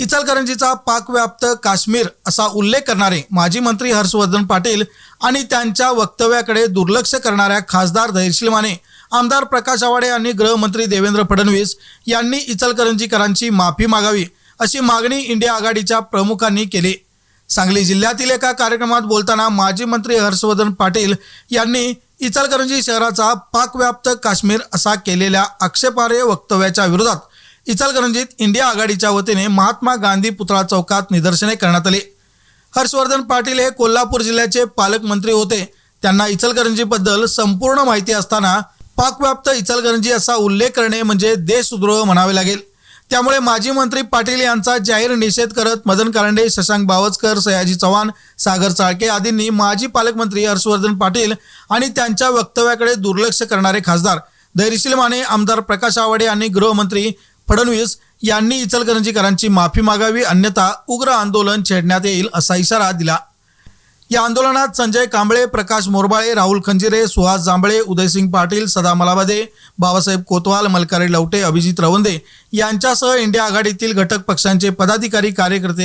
इचलकरंजीचा पाकव्याप्त काश्मीर असा उल्लेख करणारे माजी मंत्री हर्षवर्धन पाटील आणि त्यांच्या वक्तव्याकडे दुर्लक्ष करणाऱ्या खासदार धैर्यशील माने आमदार प्रकाश आवाडे आणि गृहमंत्री देवेंद्र फडणवीस यांनी इचलकरंजीकरांची माफी मागावी अशी मागणी इंडिया आघाडीच्या प्रमुखांनी केली. सांगली जिल्ह्यातील एका कार्यक्रमात बोलताना माजी मंत्री हर्षवर्धन पाटील यांनी इचलकरंजी शहराचा पाकव्याप्त काश्मीर असा केलेल्या आक्षेपार्ह वक्तव्याच्या विरोधात इचलकरंजीत इंडिया आघाडीच्या वतीने महात्मा गांधी पुतळा चौकात निदर्शने करण्यात आली. हर्षवर्धन पाटील हे कोल्हापूर जिल्ह्याचे पालकमंत्री होते. त्यांना इचलकरंजीबद्दल संपूर्ण माहिती असताना पाकव्याप्त इचलकरंजी असा उल्लेख करणे म्हणजे देशद्रोह म्हणावे लागेल. त्यामुळे माजी मंत्री पाटील यांचा जाहीर निषेध करत मदन कारंडे शशांक बावचकर सयाजी चव्हाण सागर चाळके आदींनी माजी पालकमंत्री हर्षवर्धन पाटील आणि त्यांच्या वक्तव्याकडे दुर्लक्ष करणारे खासदार. धैर्यशील माने आमदार प्रकाश आवाडे आणि गृहमंत्री फडणवीस यांनी इचलकरंजीकरांची माफी मागावी अन्यथा उग्र आंदोलन छेडण्यात येईल असा इशारा दिला. या आंदोलनात संजय कांबळे प्रकाश मोरबाळे राहुल खंजिरे सुहास जांभळे उदयसिंग पाटील सदा मलाबादे बाबासाहेब कोतवाल मलकारे लवटे अभिजित रवंदे यांच्यासह इंडिया आघाडीतील घटक पक्षांचे पदाधिकारी कार्यकर्ते